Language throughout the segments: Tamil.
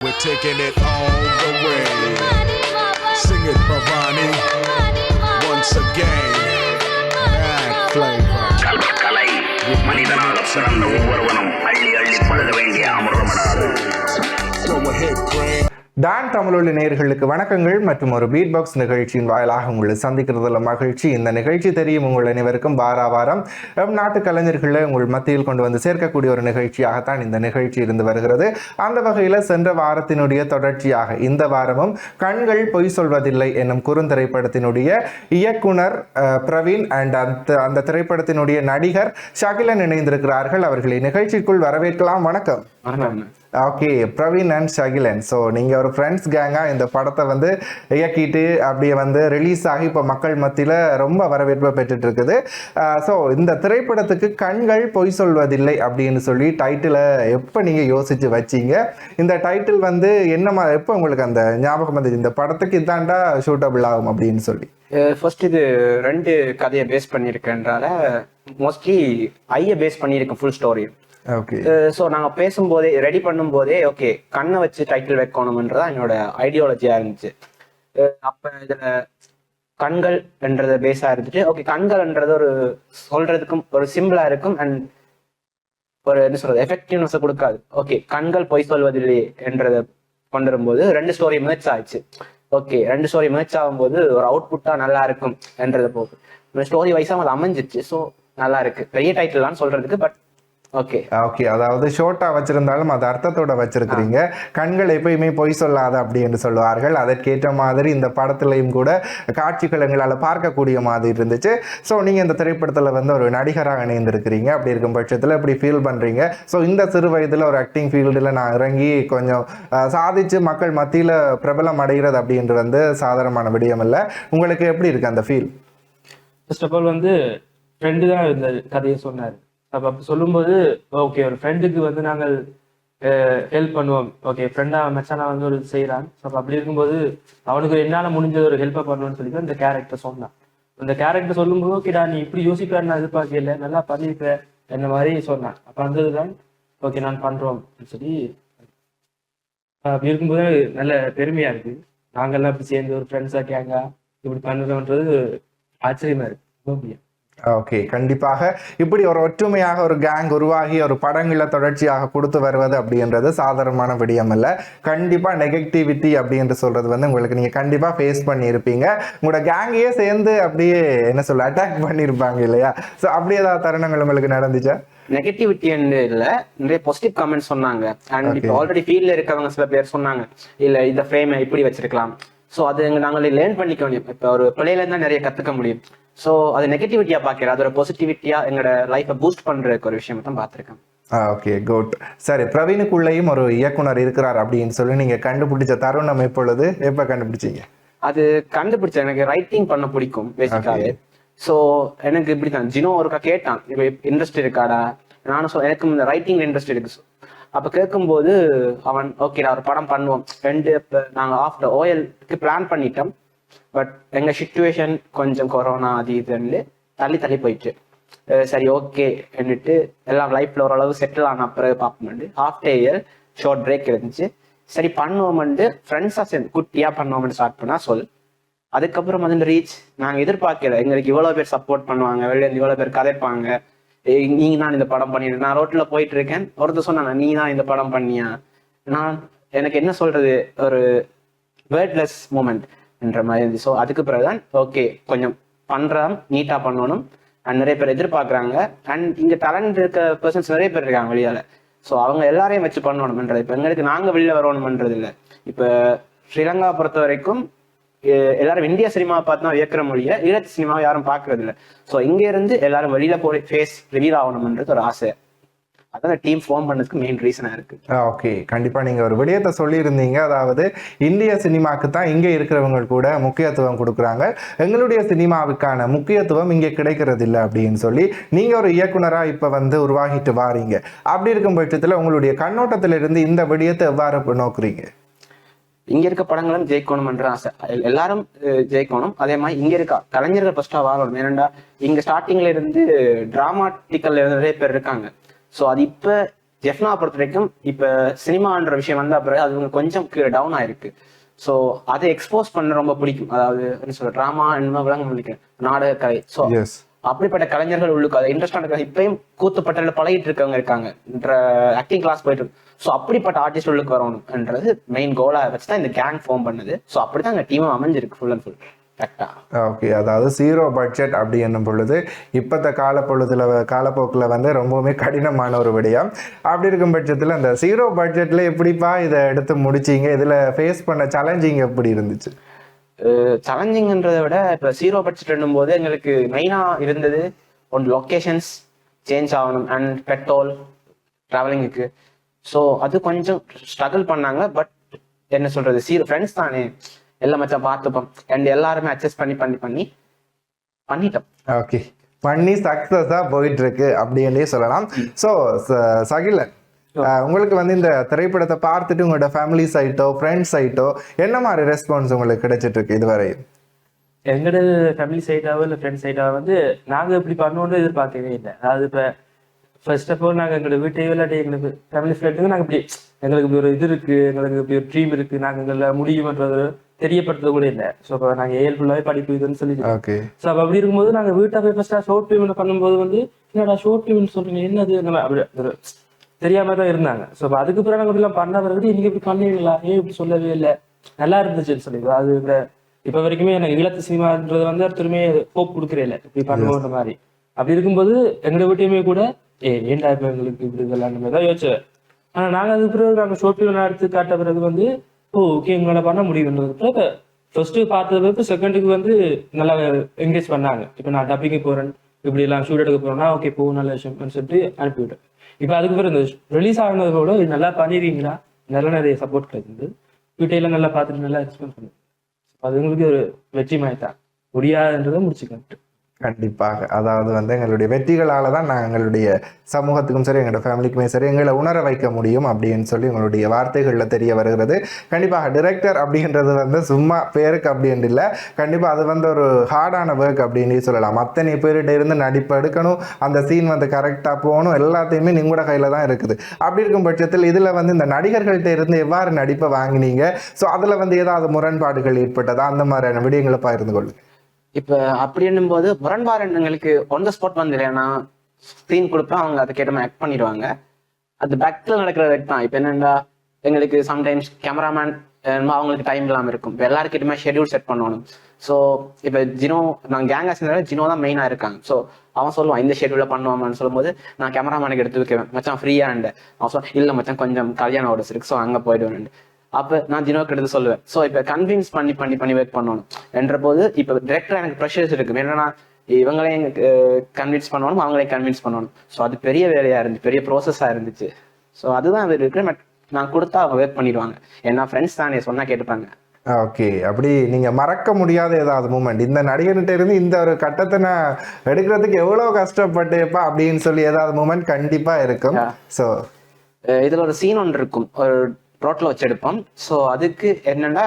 We're taking it all the way. Sing it, Bhavani. Once again, mad flavor. கலை மனிதனாக பிறந்த ஒவ்வொருவனும் அள்ளி அள்ளி பழக வேண்டிய அமிர்தமடாது Go ahead, Craig. டான் தமிழொலி நேயர்களுக்கு வணக்கங்கள் மற்றும் ஒரு பீட் பாக்ஸ் நிகழ்ச்சியின் வாயிலாக உங்களை சந்திக்கிறதுல மகிழ்ச்சி. இந்த நிகழ்ச்சி தெரியும் உங்கள் அனைவருக்கும் வார வாரம். நாட்டு கலைஞர்களை உங்கள் மத்தியில் கொண்டு வந்து சேர்க்கக்கூடிய ஒரு நிகழ்ச்சியாகத்தான் இந்த நிகழ்ச்சி இருந்து வருகிறது. அந்த வகையில் சென்ற வாரத்தினுடைய தொடர்ச்சியாக இந்த வாரமும் கண்கள் பொய் சொல்வதில்லை என்னும் குறுந்திரைப்படத்தினுடைய இயக்குனர் அஹ், பிரவீன் அண்ட் அந்த அந்த திரைப்படத்தினுடைய நடிகர் ஷகிலன் இணைந்திருக்கிறார்கள். அவர்களை நிகழ்ச்சிக்குள் வரவேற்கலாம். வணக்கம். Okay Praveen and Shakilan so நீங்கள் ஒரு ஃப்ரெண்ட்ஸ் கேங்காக இந்த படத்தை வந்து இயக்கிட்டு அப்படியே வந்து ரிலீஸ் ஆகி இப்போ மக்கள் மத்தியில் ரொம்ப வரவேற்பை பெற்றுட்டு இருக்குது ஸோ இந்த திரைப்படத்துக்கு கண்கள் பொய் சொல்வதில்லை அப்படின்னு சொல்லி டைட்டிலை எப்போ நீங்கள் யோசித்து வச்சீங்க? இந்த டைட்டில் வந்து என்னமா எப்போ உங்களுக்கு அந்த ஞாபகம் வந்து இந்த படத்துக்கு இதாண்டா ஷூட்டபிள் ஆகும் அப்படின்னு சொல்லி. ஃபர்ஸ்ட் இது ரெண்டு கதையை பேஸ் பண்ணியிருக்கேன்றால மோஸ்ட்லி ஐயை பேஸ் பண்ணியிருக்கேன் ஃபுல் ஸ்டோரி ஸோ நாங்கள் பேசும்போதே ரெடி பண்ணும்போதே ஓகே கண்ணை வச்சு டைட்டில் வைக்கணும்ன்றதா என்னோட ஐடியாலஜியாக இருந்துச்சு. அப்போ இதில் கண்கள் என்றத பேஸாக இருந்துட்டு ஓகே கண்கள்ன்றது ஒரு சொல்றதுக்கும் ஒரு சிம்பிளா இருக்கும் அண்ட் ஒரு என்ன சொல்றது எஃபெக்டிவ்னஸ் கொடுக்காது. ஓகே கண்கள் பொய் சொல்வதில்லை என்றதை கொண்டு வரும்போது ரெண்டு ஸ்டோரி மேட்ச் ஆயிடுச்சு. ஓகே ரெண்டு ஸ்டோரி மேட்ச் ஆகும்போது ஒரு அவுட்புட்டா நல்லா இருக்கும் என்றது போகுது. ஸ்டோரி வைஸா அது அமைஞ்சிச்சு ஸோ நல்லா இருக்கு. பெரிய டைட்டில் சொல்றதுக்கு பட் ஓகே ஓகே அதாவது ஷோர்ட்டா வச்சிருந்தாலும் அது அர்த்தத்தோட வச்சிருக்கிறீங்க. கண்கள் எப்பயுமே பொய் சொல்லாத அப்படி என்று சொல்லுவார்கள். அதற்கேற்ற மாதிரி இந்த படத்துலையும் கூட காட்சிகள் எங்களால் பார்க்கக்கூடிய மாதிரி இருந்துச்சு. ஸோ நீங்கள் இந்த திரைப்படத்தில் வந்து ஒரு நடிகராக இணைந்திருக்கிறீங்க. அப்படி இருக்கும் பட்சத்தில் இப்படி ஃபீல் பண்ணுறீங்க ஸோ இந்த சிறு வயதில் ஒரு ஆக்டிங் ஃபீல்டில் நான் இறங்கி கொஞ்சம் சாதிச்சு மக்கள் மத்தியில் பிரபலம் அடைகிறது அப்படின்றது வந்து சாதாரணமான விடயம் இல்லை. உங்களுக்கு எப்படி இருக்கு அந்த ஃபீல் ஃபர்ஸ்ட் ஆஃப் ஆல் வந்து ஃப்ரெண்டு தான் இந்த கதையை சொன்னார். அப்போ சொல்லும்போது ஓகே ஒரு ஃப்ரெண்டுக்கு வந்து நாங்கள் ஹெல்ப் பண்ணுவோம். ஓகே ஃப்ரெண்டா மச்சானா வந்து ஒரு செய்கிறான் அப்போ அப்படி இருக்கும்போது அவனுக்கு என்னால் முடிஞ்ச ஒரு ஹெல்ப்பை பண்ணுவேன்னு சொல்லி அந்த கேரக்டர் சொன்னான். அந்த கேரக்டர் சொல்லும்போது ஓகேடா நீ இப்படி யோசிப்பார் நான் எதிர்பார்க்கல. நல்லா பண்ணியிருப்ப என்ன மாதிரி சொன்னான். அப்போ வந்தது தான் ஓகே நான் பண்ணுறோம் அப்படின்னு சொல்லி அப்படி இருக்கும்போது நல்ல பெருமையா இருக்கு. நாங்கள்லாம் இப்படி சேர்ந்து ஒரு ஃப்ரெண்ட்ஸா கேங்கா இப்படி பண்ணுறோன்றது ஆச்சரியமா இருக்கு. ரொம்ப ஓகே கண்டிப்பாக இப்படி ஒரு ஒற்றுமையாக ஒரு கேங் உருவாகி ஒரு படங்களை தொடர்ச்சியாக கொடுத்து வருவது அப்படின்றது சாதாரணமான விடயம் இல்லை கண்டிப்பாக நெகட்டிவிட்டி அப்படின்று சொல்றது வந்து உங்களுக்கு நீங்கள் கண்டிப்பாக ஃபேஸ் பண்ணியிருப்பீங்க. உங்களோட கேங்கையே சேர்ந்து அப்படியே என்ன சொல்ல அட்டாக் பண்ணியிருப்பாங்க இல்லையா? ஸோ அப்படி ஏதாவது தருணங்கள் உங்களுக்கு நடந்துச்சா? நெகட்டிவிட்டி இல்ல. நிறைய பாசிட்டிவ் கமெண்ட் சொன்னாங்க. அண்ட் இப்போ ஆல்ரெடி ஃபீல்ட்ல இருக்கவங்க சில பேர் சொன்னாங்க இல்ல இந்த ஃப்ரேமை இப்படி வச்சிருக்கலாம். ஸோ அது நாங்கள் லேர்ன் பண்ணிக்க முடியும். இப்போ ஒரு பிள்ளையில இருந்தா நிறைய கத்துக்க முடியும். ஸோ அது நெகட்டிவிட்டியா பார்க்கிறேன் அது ஒரு பாசிட்டிவிட்டியா எங்களோட லைஃபை பூஸ்ட் பண்றதுக்கு ஒரு விஷயம் தான் பார்த்திருக்கேன். ஓகே குட் சரி பிரவீனுக்குள்ளேயும் ஒரு இயக்குனர் இருக்கிறார் அப்படின்னு சொல்லி நீங்கள் கண்டுபிடிச்ச தருணம் எப்பொழுது? எப்போ கண்டுபிடிச்சீங்க? அது கண்டுபிடிச்ச எனக்கு ரைட்டிங் பண்ண பிடிக்கும் பேசிக்காவே ஸோ எனக்கு இப்படி தான் ஜினோ ஒருக்கா கேட்டான் இப்போ இன்ட்ரெஸ்ட் இருக்காடா? நானும் சொல் எனக்கு இந்த ரைட்டிங் இன்ட்ரெஸ்ட் இருக்கு. அப்போ கேட்கும்போது அவன் ஓகே ஒரு படம் பண்ணுவோம். ரெண்டு இப்போ நாங்கள் ஆஃப்டர் ஓஎல்க்கு பிளான் பண்ணிட்டோம். பட் எங்கள் சுச்சுவேஷன் கொஞ்சம் கொரோனா அது இதுன்னு தள்ளி தள்ளி போயிட்டு. சரி ஓகே என்னட்டு எல்லாம் லைஃப்ல ஓரளவு செட்டில் ஆன பிறகு பார்ப்போம்ண்டு ஆஃப்டர் இயர் ஷார்ட் பிரேக் இருந்துச்சு சரி பண்ணுவோம்னு ஃப்ரெண்ட்ஸாக சேர்ந்து குட்டியாக பண்ணுவோம்னு ஸ்டார்ட் பண்ணா சொல். அதுக்கப்புறம் வந்து ரீச் நாங்க எதிர்பார்க்கல. எங்களுக்கு இவ்வளோ பேர் சப்போர்ட் பண்ணுவாங்க. வெளியே இவ்வளோ இவ்வளவு பேர் கதைப்பாங்க. நீங்க தான் இந்த படம் பண்ணி நான் ரோட்ல போயிட்டு இருக்கேன். ஒருத்தர் சொன்னாங்க நீ தான் இந்த படம் பண்ணியா? நான் எனக்கு என்ன சொல்றது? ஒரு வேர்ட்லெஸ் மூமெண்ட் என்ற மாதிரி இருந்துச்சு. ஸோ அதுக்கு பிறகுதான் ஓகே கொஞ்சம் பண்றோம் நீட்டா பண்ணணும். அண்ட் நிறைய பேர் எதிர்பார்க்குறாங்க. அண்ட் இங்க டேலண்ட் இருக்க பர்சன்ஸ் நிறைய பேர் இருக்காங்க வெளியால. ஸோ அவங்க எல்லாரையும் வச்சு பண்ணணும்ன்றது இப்போ எங்களுக்கு நாங்க வெளியில வரணும்ன்றது இல்லை. இப்போ ஸ்ரீலங்கா பொறுத்த வரைக்கும் எல்லாரும் இந்திய சினிமா பார்த்து தான் வியக்கிற மொழிய ஈழத்து சினிமாவை யாரும் பார்க்கறது இல்லை. ஸோ இங்க இருந்து எல்லாரும் வெளியில் போய் ஃபேஸ் ரிவீல் ஆகணும்ன்றது ஒரு ஆசை. அதான் டீம் ஃபார்ம் பண்ணதுக்கு மெயின் ரீசனா இருக்கு. ஓகே கண்டிப்பாக நீங்கள் ஒரு விடயத்தை சொல்லியிருந்தீங்க. அதாவது இந்திய சினிமாவுக்கு தான் இங்கே இருக்கிறவங்க கூட முக்கியத்துவம் கொடுக்குறாங்க. எங்களுடைய சினிமாவுக்கான முக்கியத்துவம் இங்கே கிடைக்கிறது இல்லை அப்படின்னு சொல்லி நீங்கள் ஒரு இயக்குனராக இப்போ வந்து உருவாகிட்டு வாரீங்க. அப்படி இருக்கும் பட்சத்தில் உங்களுடைய கண்ணோட்டத்திலிருந்து இந்த விடயத்தை எவ்வாறு நோக்குறீங்க? இங்க இருக்க படங்களும் ஜெயிக்கணும்ன்ற ஆசை. எல்- எல்லாரும் ஜெயிக்கணும். அதே மாதிரி இங்க இருக்க கலைஞர்கள் ஃபர்ஸ்டா வாழணும். ஏனண்டா இங்க ஸ்டார்டிங்ல இருந்து டிராமாட்டிக்கல்ல இருந்து நிறைய பேர் இருக்காங்க. ஸோ அது இப்ப ஜெஃப்னா பொறுத்த வரைக்கும் இப்ப சினிமான்ற விஷயம் வந்த பிறகு அது கொஞ்சம் டவுன் ஆயிருக்கு. ஸோ அதை எக்ஸ்போஸ் பண்ண ரொம்ப பிடிக்கும். அதாவது என்ன சொல்ற ட்ராமா நினைக்கிறேன் நாடக கலை ஸோ அப்படிப்பட்ட கலைஞர்கள் உள்ளுக்கு அது இன்ட்ரெஸ்டான இருக்காங்க இப்பயும் கூத்துப்பட்டில் பழகிட்டு இருக்கவங்க இருக்காங்க. ஆக்டிங் கிளாஸ் போயிட்டு இருக்கு. ஸோ அப்படிப்பட்ட ஆர்டிஸ்ட் உள்ளுக்கு வரணும்ன்றது மெயின் கோலா வச்சு தான் இந்த கேங் ஃபார்ம் பண்ணுது. ஸோ அப்படிதான் அந்த டீம் அமைஞ்சிருக்கு ஃபுல் அண்ட் ஃபுல் ஓகே அதாவது ஜீரோ பட்ஜெட் அப்படி என்னும் பொழுது இப்போத்த கால காலப்போக்கில் வந்து ரொம்பவுமே கடினமான ஒரு விடயம். அப்படி இருக்கும் பட்சத்தில் அந்த ஜீரோ பட்ஜெட்டில் எப்படிப்பா இதை எடுத்து முடிச்சீங்க? இதில் ஃபேஸ் பண்ண சேலஞ்சிங் எப்படி இருந்துச்சு? சேலஞ்சிங்கன்றதை விட இப்போ ஜீரோ பட்ஜெட் போது எங்களுக்கு மெயினாக இருந்தது ஒன் லொக்கேஷன்ஸ் சேஞ்ச் ஆகணும் அண்ட் பெட்ரோல் ட்ராவலிங்குக்கு ஸோ அது கொஞ்சம் ஸ்ட்ரகிள் பண்ணாங்க பட் என்ன சொல்கிறது சீரோ ஃப்ரெண்ட்ஸ் தானே. எல்லாம் மச்சான் பார்த்துப்போம் அண்ட் எல்லாருமே அட்ஜஸ்ட் பண்ணி பண்ணி பண்ணி பண்ணிட்டோம். ஓகே பண்ணி சக்ஸஸாக போயிட்டு இருக்கு அப்படின்னே சொல்லலாம். ஸோ சகிலன் அஹ், உங்களுக்கு வந்து இந்த திரைப்படத்தை பார்த்துட்டு உங்களோட ஃபேமிலி சைட்டோ ஃப்ரெண்ட்ஸ் சைட்டோ என்ன மாதிரி ரெஸ்பான்ஸ் உங்களுக்கு கிடைச்சிட்டு இருக்கு இதுவரை எங்களோட ஃபேமிலி சைடாவோ இல்லை ஃப்ரெண்ட்ஸ் சைடாவோ வந்து நாங்கள் இப்படி பண்ணணும்னு எதிர்பார்க்கவே இல்லை. அதாவது இப்போ ஃபர்ஸ்ட் ஆஃப் ஆல் நாங்கள் எங்களோட வீட்டையோ இல்லாட்டி எங்களுக்கு ஃபேமிலி ஃப்ரெண்டுங்க நாங்கள் இப்படி எங்களுக்கு இப்படி ஒரு இது இருக்கு எங்களுக்கு இப்படி ஒரு ட்ரீம் இருக்கு நாங்கள் எங்களை முடியுமன்றது தெரியப்படுறது கூட இல்லை ஸோ இப்போ நாங்கள் ஏழு ஃபுல்லாகவே படிப்பு இதுன்னு சொல்லி ஓகே ஸோ அப்போ அப்படி இருக்கும்போது நாங்கள் வீட்டை போய் ஃபர்ஸ்ட்டாக ஷார்ட் ஃபிலிம் பண்ணும்போது வந்து என்னடா ஷார்ட் ஃபிலிம் சொல்றீங்க? என்னது? நம்ம அப்படி தெரியாம தான் இருந்தாங்க. ஸோ அப்போ அதுக்கு பிறகு நாங்கள் இப்படிலாம் பண்ண பிறகு நீங்க இப்படி பண்ணுவீங்களா? ஏன் இப்படி சொல்லவே இல்லை? நல்லா இருந்துச்சுன்னு சொல்லி. அது இந்த இப்போ வரைக்குமே எனக்கு ஈழத்து சினிமான்றது வந்து ஒருத்தருமே ஹோப் கொடுக்குறே இல்லை. இப்படி பண்ணுவோன்ற மாதிரி. அப்படி இருக்கும்போது எங்களோட வீட்டையுமே கூட ஏ ஏன்டா இப்போ எங்களுக்கு இப்படி இதெல்லாம்? தான் யோசிச்சேன். ஆனா நாங்க அதுக்கு பிறகு நாங்கள் ஷார்ட் ஃபிலிம் எடுத்து காட்ட பிறகு வந்து ஓகே எங்களால பண்ண முடியுன்றது ஃபர்ஸ்ட் பார்த்தது பிறகு செகண்டுக்கு வந்து நல்லா என்கேஜ் பண்ணாங்க. இப்போ நான் டப்பிங்கு போறேன். இப்படி எல்லாம் ஷூட் எடுக்க போறேன்னா ஓகே போ நல்ல விஷயம் சொல்லிட்டு அனுப்பிவிட்டேன். இப்போ அதுக்கு பிறகு இந்த ரிலீஸ் ஆனது கூட நல்லா பண்ணிடுவீங்களா நல்ல நிறைய சப்போர்ட் கிடைக்குது. வீட்டையெல்லாம் நல்லா பார்த்துட்டு நல்லா எக்ஸ்பிளைன் பண்ணுது அது உங்களுக்கு ஒரு வெற்றி மாய்த்தான் முடியாதுன்றதை முடிச்சுக்கிட்டு கண்டிப்பாக. அதாவது வந்து எங்களுடைய வெற்றிகளால் தான் நாங்கள் எங்களுடைய சமூகத்துக்கும் சரி எங்களோட ஃபேமிலிக்குமே சரி எங்களை உணர வைக்க முடியும் அப்படின்னு சொல்லி உங்களுடைய வார்த்தைகளில் தெரிய வருகிறது. கண்டிப்பாக டிரெக்டர் அப்படின்றது வந்து சும்மா பேருக்கு அப்படின்னு இல்லை. கண்டிப்பாக அது வந்து ஒரு ஹார்டான ஒர்க் அப்படின்னு சொல்லலாம். அத்தனை பேர்கிட்ட இருந்து நடிப்பு எடுக்கணும் அந்த சீன் வந்து கரெக்டாக போகணும் எல்லாத்தையுமே நீங்களோட கையில் தான் இருக்குது. அப்படி இருக்கும் பட்சத்தில் இதில் வந்து இந்த நடிகர்கள்ட்ட இருந்து எவ்வாறு நடிப்பை வாங்கினீங்க? ஸோ அதில் வந்து ஏதாவது முரண்பாடுகள் ஏற்பட்டதா? அந்த மாதிரியான விடயங்களை பகிர்ந்து கொள்ளுங்கள் இப்ப அப்படின்னும் போது முரண்பாடு எங்களுக்கு ஒன் த ஸ்பாட் வந்து இல்லைன்னா ஸ்க்ரீன் கொடுப்பேன் அவங்க அதை கேட்ட ஆக்ட் பண்ணிடுவாங்க. அது பேக்கில் நடக்கிற ஒர்க் தான். இப்போ என்னென்னா எங்களுக்கு சம்டைம்ஸ் கேமராமேன் அவங்களுக்கு டைம் இல்லாமல் இருக்கும். இப்போ எல்லாருக்கிட்டமே ஷெட்யூல் செட் பண்ணணும். ஸோ இப்போ ஜினோ நான் கேங்கா சேர்ந்தாலும் ஜினோ தான் மெயினாக இருக்காங்க. ஸோ அவன் சொல்லுவான் இந்த ஷெட்யூலில் பண்ணுவாமான்னு சொல்லும்போது நான் கேமராமேனுக்கு எடுத்து வைக்குவேன் மச்சான் ஃப்ரீயாண்டு அவன் சொல் இல்லை மச்சான் கொஞ்சம் கல்யாணம் ஆர்டர்ஸ் இருக்கு. ஸோ அங்கே போயிடுவேன். அப்போ நான் ஜினோக்கு எடுத்து சொல்லுவேன். ஸோ இப்போ கன்வின்ஸ் பண்ணி பண்ணி பண்ணி ஒர்க் பண்ணணும். என்ற போது இப்போ டிரெக்டர் எனக்கு ப்ரெஷர்ஸ் இருக்கு. என்னன்னா இவங்களையும் கன்வின்ஸ் பண்ணணும் அவங்களையும் கன்வின்ஸ் பண்ணணும். ஸோ அது பெரிய வேலையா இருந்துச்சு. பெரிய ப்ராசஸாக இருந்துச்சு. ஸோ அதுதான் அது இருக்கு. பட் நான் கொடுத்தா அவங்க ஒர்க் பண்ணிடுவாங்க. ஏன்னா ஃப்ரெண்ட்ஸ் தானே சொன்னா கேட்டுப்பாங்க. ஓகே. அப்படி நீங்கள் மறக்க முடியாத ஏதாவது மூமெண்ட் இந்த நடிகர்கிட்ட இருந்து இந்த ஒரு கட்டத்தை நான் எடுக்கிறதுக்கு எவ்வளோ கஷ்டப்பட்டேப்பா அப்படின்னு சொல்லி ஏதாவது மூமெண்ட் கண்டிப்பாக இருக்கும். ஸோ இதுல ஒரு சீன் ஒன்று இருக்கும். ஒரு ரோட்ல வச்சு எடுப்போம் ஸோ அதுக்கு என்னன்னா